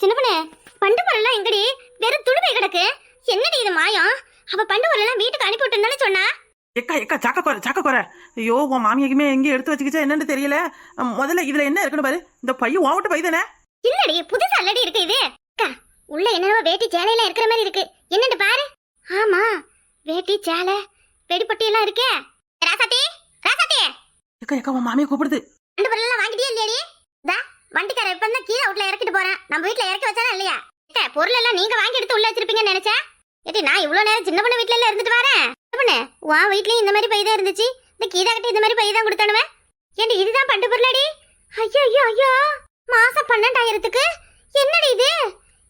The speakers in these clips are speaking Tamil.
சின்ன பொண்ணு பண்டு பொருள்லாம் எங்கடி? வெறும் துடுமை கிடக்கு. என்னடி இது மாயம்? அவ பண்டு பொருள்லாம் வீட்டுக்கு அனுப்பி விட்டுருந்தானே சொன்னா? எக்கா எக்கா சாக்க குறை சாக்க குறை ஐயோ உன் மாமியாக்குமே எங்கே எடுத்து வச்சுக்கிச்சா என்னன்னு தெரியல. முதல்ல இதுல என்ன இருக்குன்னு பாரு. இந்த பையன் உன் பை தானே? இல்லடி புதுசா அல்லடி இருக்கு இது. அக்கா, உள்ள என்னவோ வேட்டி சேலையெல்லாம் இருக்கிற மாதிரி இருக்கு. என்னன்னு பாரு. ஆமா வேட்டி சேலை வெடிப்பட்டி எல்லாம் இருக்கே. ராசாத்தி ராசாத்தி. எக்கா எக்கா உன் மாமியை கூப்பிடுது. ரெண்டு பொருள் வாங்கிட்டியா இல்லையாடி? தா வண்டிக்கார எப்ப இருந்தா கீழே அவுட்ல இறக்கிட்டு போறேன். நம்ம வீட்டுல இறக்கி வச்சானா இல்லையா? பொருள் எல்லாம் நீங்க வாங்கி எடுத்து உள்ள வச்சிருப்பீங்கன்னு நினைச்சேன். ஏடி நான் இவ்வளவு நேரம் சின்ன பொண்ணு வீட்டுல இருந்துட்டு வரேன். பொண்ணு உன் வீட்லயும் இந்த மாதிரி பைதான் இருந்துச்சு. இந்த கீதா கிட்ட இந்த மாதிரி பைதான் கொடுத்தானுவே ஏண்டி இதுதான் பண்டு பொருளடி? ஐயோ ஐயோ ஐயோ மாசம் பன்னெண்டாயிரத்துக்கு? என்னடி இது?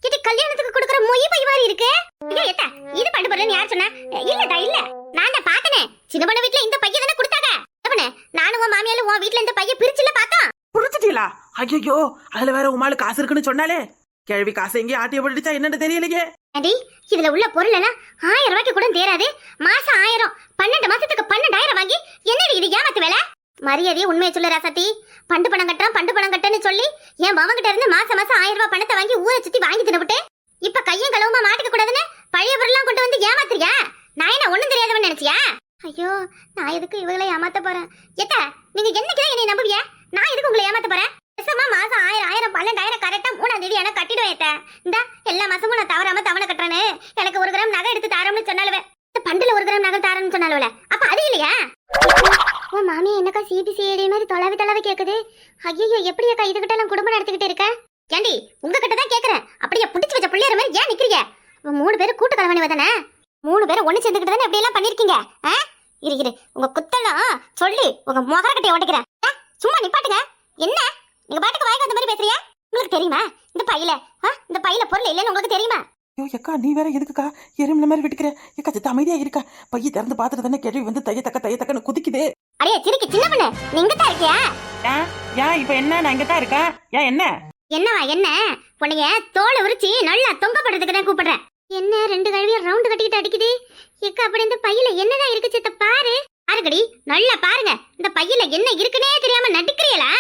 இது கல்யாணத்துக்கு கொடுக்குற மொய் பை மாதிரி இருக்கு. ஐயோ ஏத்தா இது பண்டு பொருள்னு யார் சொன்னா? இல்லடா இல்ல. நான் தான் பாத்தனே சின்ன பொண்ணு வீட்ல இந்த பையன் தானே கொடுத்தாங்க. நானும் உன் மாமியாலும் உன் வீட்ல இந்த பையன் பிரிச்சுல பார்த்தோம். புடிச்சிட்டீங்களா ஐயோ அதுல வேற உமாளு காசு இருக்குன்னு சொன்னாலே. கேள்வி காசு எங்கேயும் ஆட்டிய போட்டுச்சா என்னன்னு தெரியலையே. அடி இதுல உள்ள பொருள் எல்லாம் ஆயிரம் ரூபாய்க்கு கூட தேராது மாசம் ஆயிரம் பன்னெண்டு மாசத்துக்கு பன்னெண்டாயிரம் வாங்கி என்னடி இது ஏமாத்து வேலை? மரியாதையை உண்மையை சொல்லுறா சத்தி பண்டு பணம் கட்டுறான் பண்டு பணம் கட்டுன்னு சொல்லி என் மவங்கிட்ட இருந்து மாசம் மாசம் ஆயிரம் ரூபாய் பணத்தை வாங்கி ஊரை சுத்தி வாங்கி தின்னுபிட்டு இப்ப கையும் களவுமா மாட்டிக்க கூடாதுன்னு பழைய பொருள்லாம் கொண்டு வந்து ஏமாத்துறியா? நான் என்ன ஒண்ணும் தெரியாதவன் நினைச்சியா? ஐயோ நான் எதுக்கு இவங்களை ஏமாத்த போறேன்? எத்த நீங்க என்னைக்குதான் என்னை நம்புவியா? நான் எதுக்கு உங்களை ஏமாத்த போறேன்? பேசாம மாசம்? ஆயிரம் ஆயிரம் பன்னெண்டாயிரம் கரெக்டா மூணாம் தேதி எனக்கு கட்டிடுவேன் இந்த எல்லா மாசமும் நான் தவறாம தவணை கட்டுறேன்னு. எனக்கு ஒரு கிராம் நகை எடுத்து தாரம்னு சொன்னாலுவே பண்டுல ஒரு கிராம் நகை தாரம்னு சொன்னாலுவல அப்ப அது இல்லையா? உன் மாமி என்னக்கா சிபிசிஐடி மாதிரி தொலைவி தொலைவி கேக்குது? ஐயோ எப்படி அக்கா இதுகிட்ட எல்லாம் குடும்பம் நடத்திக்கிட்டு இருக்க? ஏண்டி உங்ககிட்ட தான் கேக்குறேன். அப்படியே புடிச்சு வச்ச பிள்ளையர் மாதிரி ஏன் நிக்கிறீங்க? மூணு பேரும் கூட்டு கலவணி வதானே மூணு பேரும் ஒண்ணு சேர்ந்துக்கிட்டு தானே இப்படி எல்லாம் பண்ணிருக்கீங்க? இரு இரு உங்க குத்தெல்லாம் சொல்லி உங்க முகரக்கட்டையை உடைக்கிறேன்? சும்மா நிப்பாட்டுங்க. என்ன? நீங்க பாட்டுக்கு வாய்க்கு வந்த மாதிரி பேசுறியா? உங்களுக்கு தெரியுமா? இந்த பையில? இந்த பையில பொருள் இல்லைன்னு உங்களுக்கு தெரியுமா? ஐயோ எக்கா நீ வேற எதுக்குக்கா? எறும்புல மாதிரி விட்டுக்கிற. எக்கா சித்த அமைதியா இருக்கா. பைய திறந்து பார்த்துட்டு தானே கேள்வி வந்து தைய தக்க தைய தக்கன்னு குதிக்குது. அடே சிரிக்கு சின்ன பொண்ணு. நீங்க தான் இருக்கியா? ஏன் இப்ப என்ன? நான் இங்க தான் இருக்கேன் ஏன் என்ன? என்னவா என்ன? உன்னைய தோலை உரிச்சு நல்லா தொங்கப்படுறதுக்கு தான் கூப்பிடுறேன். என்ன ரெண்டு கழுவியும் ரவுண்டு கட்டிக்கிட்டு அடிக்குது? எக்க அப்படி இந்த பையில என்னதான் இருக்கு சித்த பாரு. பாருங்கடி நல்லா பாருங்க. இந்த பையில என்ன இருக்குன்னே தெரியாம நடிக்கிறீங்களா?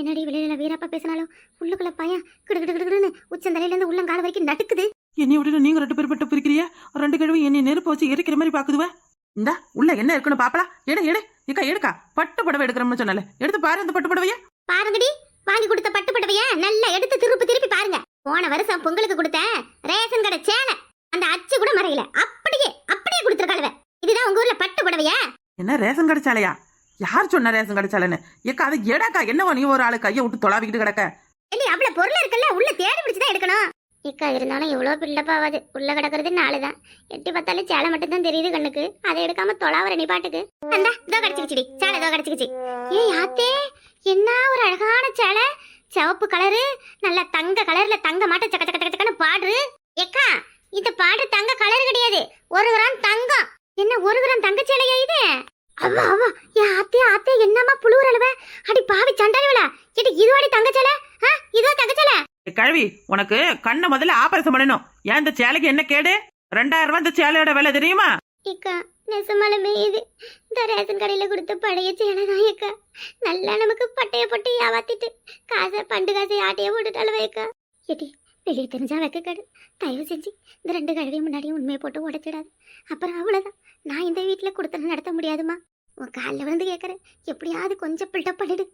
என்னடி வெளியில வீரப்பா பேசினாலும்? உள்ளுக்குள்ள பையன் கிடு கிடு கிடுன்னு இருந்து உள்ளங்கால வரைக்கும் நடுக்குது. என்னை விட்டு நீங்க ரெண்டு பேர் பட்டு பிரிக்கிறியா ரெண்டு கிழவி என்னை நெருப்பு வச்சு எரிக்கிற மாதிரி பாக்குதுவ இந்தா உள்ள என்ன இருக்குன்னு பாப்பலாம் எடு எடு. இக்கா எடுக்கா. பட்டு புடவை எடுக்கிறோம்னு சொன்னால. எடுத்து பாரு அந்த பட்டு புடவைய. பாருங்கடி வாங்கி கொடுத்த பட்டு புடவைய நல்லா எடுத்து திருப்பி திருப்பி பாருங்க. போன வருஷம் பொங்கலுக்கு கொடுத்த ரேஷன் கடை சேலை. அந்த அச்சு கூட மறையல. அப்படியே அப்படியே கொடுத்துருக்காளுவ. இதுதான் உங்க ஊர்ல பட்டு புடவையா? என்ன ரேஷன் கிடைச்சாலையா யார் சொன்ன ரேஷன் கிடைச்சாலன்னு ஏக்கா அது எடாக்கா என்னவோ நீ ஒரு ஆளு கையை விட்டு தொலாவிக்கிட்டு கிடக்க? இல்ல அவ்வளவு பொருள் இருக்குல்ல? உள்ள தேடி பிடிச்சுதான் எடுக்கணும். ஏக்கா இருந்தாலும் இவ்வளவு ஆகாது. உள்ள கிடக்குறது நாலுதான் எட்டி பார்த்தாலும் சேலை மட்டும் தான் தெரியுது கண்ணுக்கு. அதை எடுக்காம தொலாவர நீ பாட்டுக்கு. அந்த இதோ கிடைச்சிக்கிச்சுடி சேலை இதோ கிடைச்சிக்கிச்சு. ஏய் யாத்தே என்ன ஒரு அழகான சேலை? சிவப்பு கலரு நல்ல தங்க கலர்ல தங்க மாட்ட சக்க சக்க சக்க சக்கன்னு பாடு ஏக்கா இந்த பாடு தங்க கலர் கிடையாது. ஒரு கிராம் தங்கம். என்ன ஒரு கிராம் தங்க சேலையா இது? அவ்வா அவ்வா என் ஆத்தே ஆத்தே என்னம்மா புழுவுற அளவ? அடி பாவி சண்டாளுவலா இது ஆ இதோ தங்க சேலை ஏய், கழுவி உனக்கு கண்ணை முதல்ல ஆபரேஷன் பண்ணணும். ஏன் இந்த சேலைக்கு என்ன கேடு? ரெண்டாயிரம் ரூபாய் இந்த சேலையோட விலை தெரியுமா? இக்கா நெசமாலுமே இது இந்த ரேஷன் கடையில கொடுத்த பழைய சேலை தான் இக்கா நல்லா நமக்கு பட்டைய போட்டு ஏமாத்திட்டு காசை பண்டு காசை ஆட்டைய போட்டுட்டாலும் வைக்கா எடி வெளியே தெரிஞ்சா வைக்க கடு தயவு செஞ்சு இந்த ரெண்டு கழுவி முன்னாடியும் உண்மையை போட்டு உடைச்சிடாது. அப்புறம் அவ்வளோதான் நான் இந்த வீட்டில் கொடுத்து நடத்த முடியாதுமா உன் காலில் விழுந்து கேட்குறேன் எப்படியாவது கொஞ்சம் பில்டப் பண்ணிடு.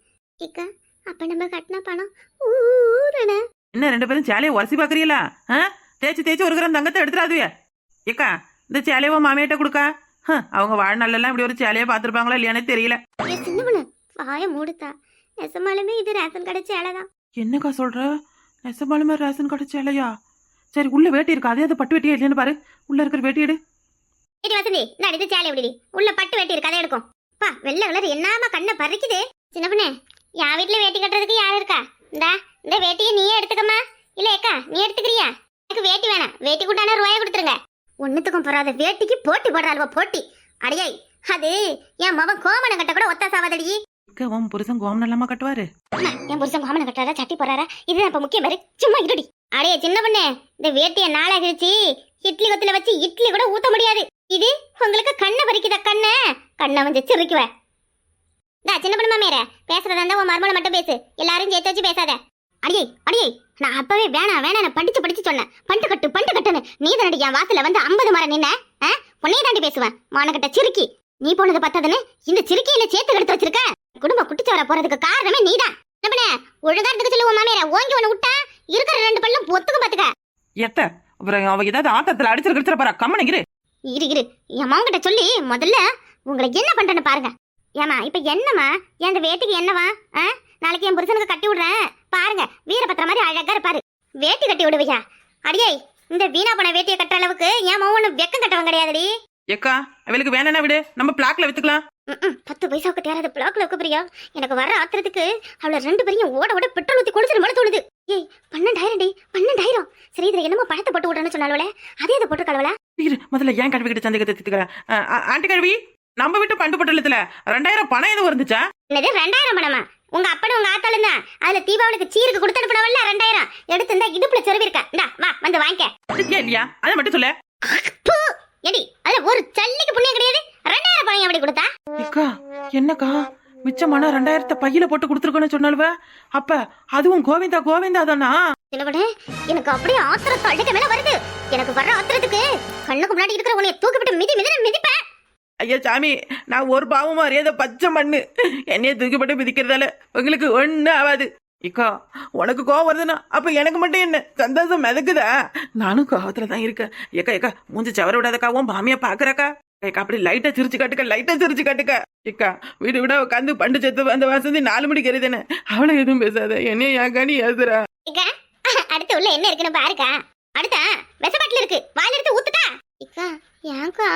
இக்கா அப்போ நம்ம கட்டின பணம் ஊரண என்ன ரெண்டு பேரும் சேலையை உரசி பாக்குறீங்களா? ஆ? தேய்ச்சி தேய்ச்சி ஒரு கிராம் தங்கத்தை எடுத்துடாதுவே ஏக்கா இந்த சேலையை உன் மாமியிட்ட கொடுக்கா. அவங்க வாழ்நாளெல்லாம் இப்படி ஒரு சேலையை பார்த்துருப்பாங்களா இல்லையானே தெரியல. ஏ சின்ன பொண்ணு வாய மூடுத்தா. நெசமாலுமே இது ரேஷன் கடை சேலை தான் என்னக்கா சொல்ற? நெசமாலுமே ரேஷன் கடை சேலையா? சரி உள்ள வேட்டி இருக்கா? அதே அது பட்டு வெட்டியா இல்லைன்னு பாரு. உள்ள இருக்கிற வேட்டி எடு. இடி வசந்தி இந்த அடித்து சேலை விடுடி உள்ள பட்டு வேட்டி அதை எடுக்கும். பா வெள்ளை கலர் என்னாம கண்ணை பறிக்குது? சின்ன பொண்ணு என் வீட்டுல வேட்டி கட்டுறதுக்கு யார் இருக்கா? இந்தா இந்த வேட்டியை நீயே எடுத்துக்கம்மா. இல்ல ஏக்கா நீ எடுத்துக்கிறியா? எனக்கு வேட்டி வேணாம். வேட்டி கூட்டான ரூபாய கொடுத்துருங்க. ஒண்ணுத்துக்கும் போறாத வேட்டிக்கு போட்டி போடுறாள்வா போட்டி. அடியை அது என் மவன் கோமணம் கட்ட கூட ஒத்த சாவதடி உன் புருஷன் கோமன் இல்லாம கட்டுவாரு? என் புருஷன் கோமணம் கட்டுறாரா சட்டி போறாரா இதுதான் இப்ப முக்கியம் பாரு சும்மா இருடி. அடையே சின்ன பொண்ணு இந்த வேட்டியை நாளா கழிச்சு இட்லி கொத்துல வச்சு இட்லி கூட ஊத்த முடியாது. இது உங்களுக்கு கண்ணை பறிக்குதா கண்ணை? கண்ணை வந்து சிரிக்குவ. டா சின்ன பண்ண மாமியார பேசுறதா இருந்தா உன் மர்மலை மட்டும் பேசு. எல்லாரும் சேர்த்து வச்சு பேசாத. அடியே அடியே நான் அப்பவே வேணாம் வேணாம் நான் படிச்சு படிச்சு சொன்னேன். பண்டு கட்டு பண்டு கட்டுன்னு நீ தாண்டி என் வாசல்ல வந்து ஐம்பது மரம் நின்ன? உன்னையே தாண்டி பேசுவேன். மானக்கட்ட சிறுக்கி நீ போனது பத்தாதுன்னு இந்த சிறுக்கியில சேர்த்து எடுத்து வச்சிருக்க. குடும்ப குட்டிச்சவர போறதுக்கு காரணமே நீதான். என்ன பண்ண ஒழுங்கா இருந்துக்க சொல்லு உன் ஓங்கி ஒண்ணு விட்டா இருக்கிற ரெண்டு பல்லும் ஒத்துக்கும் பாத்துக்க. எத்த அப்புறம் அவ ஏதாவது ஆத்தத்துல அடிச்சிருக்கிற பாரு போறா. இரு இரு. என் மாவங்கிட்ட சொல்லி முதல்ல உங்களை என்ன பண்றேன்னு பாருங்க. ஏமா இப்ப என்னம்மா? என் அந்த வேட்டிக்கு என்னவா? ஆ? நாளைக்கு என் புருஷனுக்கு கட்டி விடுறேன். பாருங்க வீரபத்திர மாதிரி அழகா இருப்பாரு. வேட்டி கட்டி விடுவியா? அடியே இந்த வீணா போன வேட்டியை கட்டுற அளவுக்கு என் மவனு வெக்கம் கட்டவன் கிடையாதுடி. ஏக்கா அவளுக்கு வேணா விடு? நம்ம பிளாக்ல வித்துக்கலாம். பத்து பைசாவுக்கு தேராத பிளாக்ல வைக்க பிரியா? எனக்கு வர ஆத்திரத்துக்கு அவளை ரெண்டு பேரையும் ஓட ஓட பெட்ரோல் ஊத்தி குடிச்சிட்டு மேல தோணுது. ஏய் பன்னெண்டாயிரம் டி பன்னெண்டாயிரம். சரி இதுல என்னமோ பணத்தை போட்டு விடுறேன்னு சொன்னாலுவல அதே இதை போட்டு கலவல இரு முதல்ல ஏன் கழுவி கிட்ட சந்தேகத்தை திட்டுக்கிறேன் ஆண்டி கழுவி நம்ம வீட்டு பண்டு பட்டலத்துல ரெண்டாயிரம் பணம் எதுவும் இருந்துச்சா? என்னது ரெண்டாயிரம் பணமா? உங்க அப்பனும் உங்க ஆத்தாலும் தான். அதுல தீபாவளிக்கு சீருக்கு கொடுத்து அனுப்பினவல்ல ரெண்டாயிரம். எடுத்து இந்த இடுப்புல சொருவி இருக்க இந்தா வா வந்து வாங்கிக்க. இல்லையா? அதை மட்டும் சொல்ல. எடி அதுல ஒரு சல்லிக்கு புண்ணியம் கிடையாது. ரெண்டாயிரம் பணம் எப்படி கொடுத்தா? ஏக்கா என்னக்கா? மிச்சமான ரெண்டாயிரத்தை பையில போட்டு கொடுத்துருக்கோன்னு சொன்னாலுவ அப்ப அதுவும் கோவிந்தா கோவிந்தா தானா? என்ன பண்ண? எனக்கு அப்படியே ஆத்திரம் தள்ளிக்க மேல வருது. எனக்கு வர்ற ஆத்திரத்துக்கு கண்ணுக்கு முன்னாடி இருக்கிற உன்னைய தூக்கி விட்டு மிதி மிதி மிதிப்பேன் ஐயா சாமி நான் ஒரு பாவம் அறியாத பச்சை மண்ணு. என்னைய தூக்கிப்பட்டு மிதிக்கிறதால உங்களுக்கு ஒண்ணு ஆகாது. இக்கா உனக்கு கோவம் வருதுன்னா அப்ப எனக்கு மட்டும் என்ன? சந்தோஷம் மிதக்குதா? நானும் கோவத்துல தான் இருக்கேன். ஏக்கா ஏக்கா மூஞ்சி சவர விடாதக்கா உன் மாமியா பாக்குறக்கா? ஏக்கா அப்படி லைட்டா சிரிச்சு காட்டுக்க லைட்டா சிரிச்சு காட்டுக்க. ஏக்கா வீடு விட உட்காந்து பண்டு செத்து அந்த வசந்தி நாலு மணிக்கு எரிதானே அவளை எதுவும் பேசாத. என்னைய ஏக்கா நீ ஏசுறா. இக்க, அடுத்து உள்ள என்ன இருக்குன்னு பாருக்கா. அடுத்தா விஷப்பாட்டில் இருக்கு. வாயில எடுத்து ஊத்துட்டா இக்கா ஏங்கா.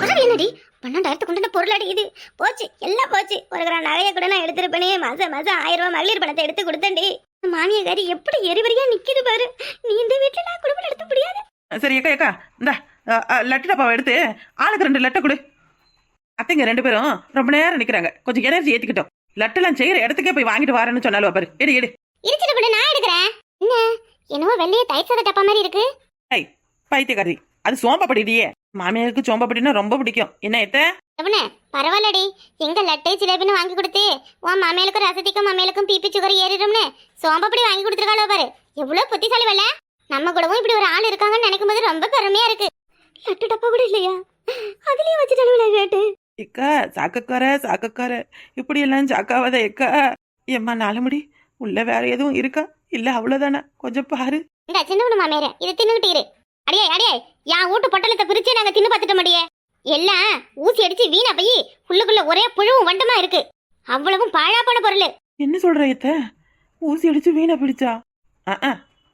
உதவி என்னடி? பன்னெண்டாயிரத்து கொண்டு பொருள் அடிக்குது போச்சு எல்லாம் போச்சு. ஒரு கிராம் நகையை கூட நான் எடுத்திருப்பேனே. மாசம் மாசம் ஆயிரம் ரூபாய் மகளிர் பணத்தை எடுத்து கொடுத்தேன்டி. மாமியக்காரி எப்படி எரிவரியா நிக்குது பாரு. நீ இந்த வீட்டுல நான் குடும்பம் நடத்த முடியாது. சரி ஏக்கா ஏக்கா இந்த லட்டு டப்பாவை எடுத்து ஆளுக்கு ரெண்டு லட்டை கொடு. அத்தைங்க ரெண்டு பேரும் ரொம்ப நேரம் நிக்கிறாங்க. கொஞ்சம் எனர்ஜி ஏத்திக்கிட்டோம். லட்டெல்லாம் செய்யற இடத்துக்கே போய் வாங்கிட்டு வரேன்னு சொன்னாலும் பாரு. எடு எடு. இருச்சிட்டு கூட நான் எடுக்கிறேன். என்ன? என்னவோ வெள்ளைய தயிர் சாத டப்பா மாதிரி இருக்கு. ஐய் பைத்தியக்காரி அது சோம்பப்படிடியே மாமியாருக்கு சோம்பப்படினா ரொம்ப பிடிக்கும். என்ன எத்த? எவனே பரவாயில்லடி. எங்க லட்டை ஜிலேபின்னு வாங்கி கொடுத்து. உன் மாமையலுக்கும் ரசதிக்கும் மாமையலுக்கும் பிபி சுகர் ஏறிடும்னு சோம்பப்படி வாங்கி கொடுத்துருக்காளோ பாரு. எவ்வளவு புத்திசாலி வரல நம்ம கூடவும் இப்படி ஒரு ஆள் இருக்காங்கன்னு நினைக்கும் போது ரொம்ப பெருமையா இருக்கு. லட்டு டப்பா கூட இல்லையா? அதுலயே வச்சுட்டாலும் கேட்டு. எக்கா சாக்கக்கார சாக்கக்கார. இப்படி எல்லாம் சாக்காவத எக்கா. ஏம்மா நாலு முடி. உள்ள வேற எதுவும் இருக்கா? இல்ல அவ்வளவுதானே. கொஞ்சம் பாரு. இந்த சின்ன மாமியாரே இதை தின்னுகிட்டு இரு. அடியே அடியே என் வீட்டு பொட்டலத்தை பிரிச்சு நாங்க தின்னு பார்த்துட்ட முடியே எல்லாம் ஊசி அடிச்சு வீணா போய் உள்ளுக்குள்ள ஒரே புழுவும் வண்டமா இருக்கு. அவ்வளவும் பாழா போன பொருள். என்ன சொல்ற எத்த ஊசி அடிச்சு வீணா பிடிச்சா?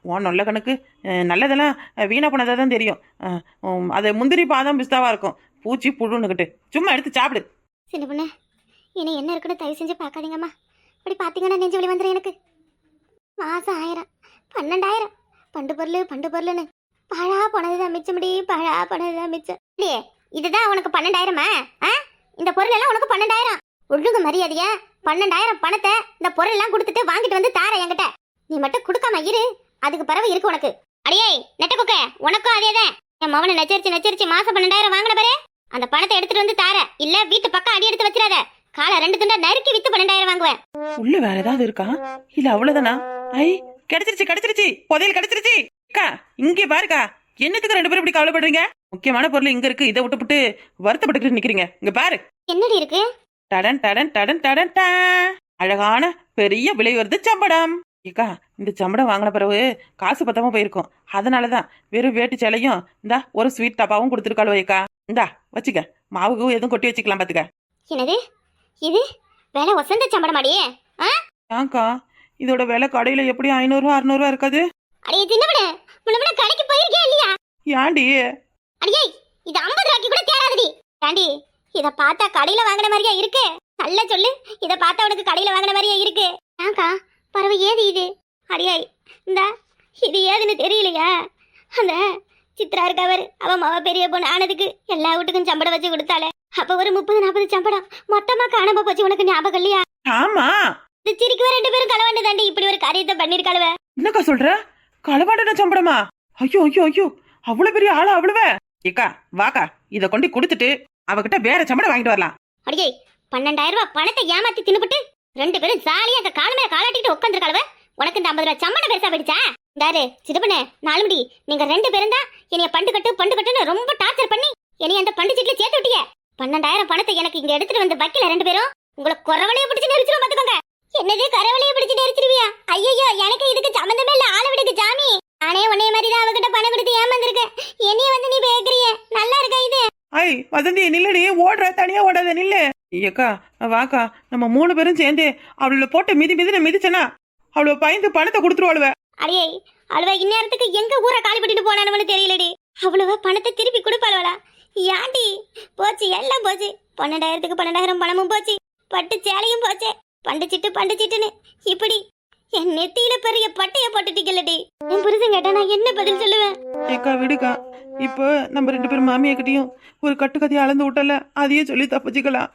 உன் நல்ல கணக்கு. நல்லதெல்லாம் வீணா போனதா தான் தெரியும். அது முந்திரி பாதாம் பிஸ்தாவா இருக்கும். பூச்சி புழுன்னுக்கிட்டு சும்மா எடுத்து சாப்பிடு. சின்ன பொண்ணு இனி என்ன இருக்குன்னு தயவு செஞ்சு பார்க்காதீங்கம்மா. இப்படி பார்த்தீங்கன்னா நெஞ்சு வலி வந்துடும் எனக்கு. மாசம் ஆயிரம். பன்னெண்டாயிரம். பண்டு பொருள் பண்டு பொருள்னு பழா போனதுதான் மிச்சம் பழா போனதுதான் மிச்சம். இல்லையே இதுதான் உனக்கு பன்னெண்டாயிரமா? ஆ? இந்த பொருள் எல்லாம் உனக்கு பன்னெண்டாயிரம். ஒழுங்கு மரியாதையா? பன்னெண்டாயிரம் பணத்தை இந்த பொருள் எல்லாம் கொடுத்துட்டு வாங்கிட்டு வந்து தார என்கிட்ட. நீ மட்டும் கொடுக்காம இரு. அதுக்கு பறவை இருக்கு உனக்கு. அடியே நெட்ட குக்க உனக்கும் அதேதான். என் மவனை நச்சரிச்சு நச்சரிச்சு மாசம் பன்னெண்டாயிரம் வாங்கின பாரு. அந்த பணத்தை எடுத்துட்டு வந்து தார. இல்ல வீட்டு பக்கம் அடி எடுத்து வச்சிடாத. காலை ரெண்டு துண்டா நறுக்கி வித்து பன்னெண்டாயிரம் வாங்குவேன். உள்ள வேற ஏதாவது இருக்கா? இல்ல அவ்வளவுதானா? ஐ கிடைச்சிருச்சு கிடைச்சிருச்சு. புதையல் கிடைச்சிருச்சு. அக்கா இங்கே பாருக்கா. என்னத்துக்கு ரெண்டு பேரும் இப்படி கவலைப்படுறீங்க? முக்கியமான பொருள் இங்க இருக்கு. இதை விட்டுப்புட்டு வருத்தப்பட்டுக்கிட்டு நிக்கிறீங்க. இங்க பாரு. என்னடி இருக்கு? டடன் டடன் டடன் டடன் டா. அழகான பெரிய விலை வருது சம்படம். ஏக்கா இந்த சம்படம் வாங்கின பிறகு காசு பத்தாம போயிருக்கும். அதனாலதான் வெறும் வேட்டு சேலையும் இந்தா ஒரு ஸ்வீட் டப்பாவும் கொடுத்துருக்காளோ ஏக்கா. இந்தா வச்சுக்க. மாவுக்கு எதுவும் கொட்டி வச்சுக்கலாம் பாத்துக்க. என்னது? இது? வேலை வசந்த சம்பளமாடியே ஏன்க்கா இதோட விலை கடையில எப்படி ஐநூறுரூவா அறுநூறுவா இருக்காது? அடியே சின்னவன முன்னவன கடைக்கு போயிருக்கே இல்லையா? ஏன்டி? அடியே இது ஐம்பது ரூபாய்க்கு கூட தேராதடி தாண்டி இத பார்த்தா கடையில வாங்கின மாதிரியா இருக்கு? நல்ல சொல்லு இத பார்த்தா உனக்கு கடையில வாங்கின மாதிரியா இருக்கு? ஏங்கா பறவை ஏது இது? அடியே இந்த இது ஏதுன்னு தெரியலையா? அந்த சித்ரா இருக்கவர் அவ மாவ பெரிய பொண்ணு ஆனதுக்கு எல்லா வீட்டுக்கும் சம்பளம் வச்சு கொடுத்தாளே. அப்ப ஒரு முப்பது நாற்பது சம்பளம் மொத்தமா காணாம போச்சு உனக்கு ஞாபகம் இல்லையா? ஆமா. இது சிரிக்கவே ரெண்டு பேரும் களவாண்டு தாண்டி இப்படி ஒரு காரியத்தை பண்ணிருக்காளுவ. என்னக்கா சொல்ற? களவாண்டன சம்பளமா ஐயோ ஐயோ ஐயோ. அவ்வளவு பெரிய ஆளா அவ்வளவு ஏக்கா வாக்கா. இத கொண்டு கொடுத்துட்டு அவகிட்ட வேற சம்பளம் வாங்கிட்டு வரலாம். அடியே பன்னெண்டாயிரம் ரூபாய் பணத்தை ஏமாத்தி தின்னுபிட்டு ரெண்டு பேரும் ஜாலியா அந்த கால் மேல காலாட்டிட்டு உட்காந்துருக்காளுவ உனக்கு இந்த ஐம்பது ரூபா சம்பளம் பெருசா போயிடுச்சா? டாரு சிதப்பனே நாலுமடி. நீங்க ரெண்டு பேரும் தான் என்னைய பண்டு கட்டு பண்டு கட்டுன்னு ரொம்ப டார்ச்சர் பண்ணி என்னைய அந்த பண்டு சீட்ல சேர்த்து விட்டீங்க பன்னெண்டாயிரம் பணத்தை எனக்கு இங்க எடுத்துட்டு வந்து வைக்கல ரெண்டு பேரும் உங்களை குறவளைய பிடிச்சு நெரிச்சிரும் பாத்துக்கோங்க. என்னது கரவளைய பிடிச்சு நெரிச்சிருவியா ஐயோ எனக்கு இதுக்கு சம்மந்தமே இல்ல. ஆள விடுக்கு ஜாமி நானே உன்னைய மாதிரி தான் அவகிட்ட பணம் கொடுத்து ஏமாந்துருக்கேன். என்னைய வந்து நீ பேக்குறிய நல்லா இருக்கா இது? ஐ வசந்தி நில்லடி. ஓடுற தனியா ஓடாத நில்லு. ஐயக்கா வாக்கா. நம்ம மூணு பேரும் சேர்ந்து அவளை போட்டு மிதி மிதி மிதிச்சனா அவளை பயந்து பணத்தை கொடுத்துருவாளுவ. அடியே அழுவ இந்நேரத்துக்கு எங்க ஊரை காலி பண்ணிட்டு போனானு தெரியலடி. அவ்வளவு பணத்தை திருப்பி கொடுப்பாளவளா? ஏன்டி? போச்சு எல்லாம் போச்சு. பன்னெண்டாயிரத்துக்கு பன்னெண்டாயிரம் பணமும் போச்சு. பட்டு சேலையும் போச்சு. பண்டு பண்டச்சிட்டுன்னு. இப்படி என் நெத்தியில பெரிய பட்டைய போட்டுட்டீங்களடி. என் புருஷன் கேட்டா நான் என்ன பதில் சொல்லுவேன்? ஏக்கா விடுக்கா. இப்போ நம்ம ரெண்டு பேரும் மாமியாக்கிட்டையும் ஒரு கட்டுக்கதையை அளந்து விட்டல அதையே சொல்லி தப்பிச்சுக்கலாம்.